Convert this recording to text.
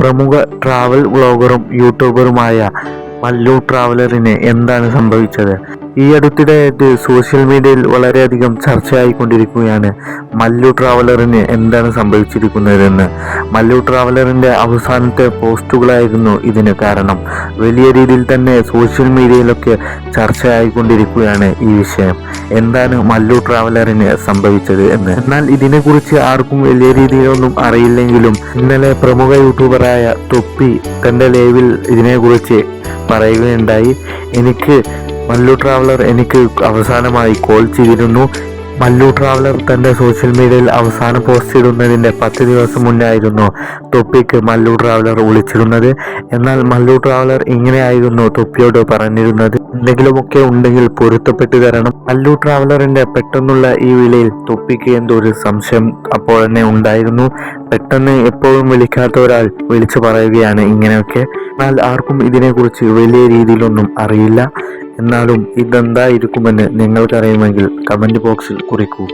പ്രമുഖ ട്രാവൽ വ്ളോഗറും യൂട്യൂബറുമായ മല്ലു ട്രാവലറിന് എന്താണ് സംഭവിച്ചത്? ഈ അടുത്തിടെയായിട്ട് സോഷ്യൽ മീഡിയയിൽ വളരെയധികം ചർച്ചയായിക്കൊണ്ടിരിക്കുകയാണ്. മല്ലു ട്രാവലറിന് എന്താണ് സംഭവിച്ചിരിക്കുന്നതെന്ന്. മല്ലു ട്രാവലറിന്റെ അവസാനത്തെ പോസ്റ്റുകളായിരുന്നു ഇതിന് കാരണം. വലിയ രീതിയിൽ തന്നെ സോഷ്യൽ മീഡിയയിലൊക്കെ ചർച്ചയായിക്കൊണ്ടിരിക്കുകയാണ് ഈ വിഷയം. എന്താണ് മല്ലു ട്രാവലറിന് സംഭവിച്ചത് എന്ന്. എന്നാൽ ഇതിനെക്കുറിച്ച് ആർക്കും വലിയ രീതിയിലൊന്നും അറിയില്ലെങ്കിലും ഇന്നലെ പ്രമുഖ യൂട്യൂബറായ തൊപ്പി തന്റെ ലൈവിൽ ഇതിനെക്കുറിച്ച് പറയുകയുണ്ടായി. എനിക്ക് മല്ലു ട്രാവലർ എനിക്ക് അവസാനമായി കോൾ ചെയ്തിരുന്നു. മല്ലു ട്രാവലർ തന്റെ സോഷ്യൽ മീഡിയയിൽ അവസാന പോസ്റ്റ് ഇടുന്നതിന്റെ പത്ത് ദിവസം മുന്നായിരുന്നു തൊപ്പിക്ക് മല്ലു ട്രാവലർ വിളിച്ചിരുന്നത്. എന്നാൽ മല്ലു ട്രാവലർ ഇങ്ങനെയായിരുന്നു തൊപ്പിയോട് പറഞ്ഞിരുന്നത്. എന്തെങ്കിലുമൊക്കെ ഉണ്ടെങ്കിൽ പൊരുത്തപ്പെട്ടു തരണം. മല്ലു ട്രാവലറിന്റെ പെട്ടെന്നുള്ള ഈ വിലയിൽ തൊപ്പിക്ക് എന്തോ ഒരു സംശയം അപ്പോൾ തന്നെ ഉണ്ടായിരുന്നു. പെട്ടെന്ന് എപ്പോഴും വിളിക്കാത്ത ഒരാൾ വിളിച്ചു പറയുകയാണ് ഇങ്ങനെയൊക്കെ. എന്നാൽ ആർക്കും ഇതിനെക്കുറിച്ച് വലിയ രീതിയിലൊന്നും അറിയില്ല. എന്നാലും ഇതെന്തായിരിക്കുമെന്ന് നിങ്ങൾക്കറിയുമെങ്കിൽ കമന്റ് ബോക്സിൽ കുറിക്കൂ.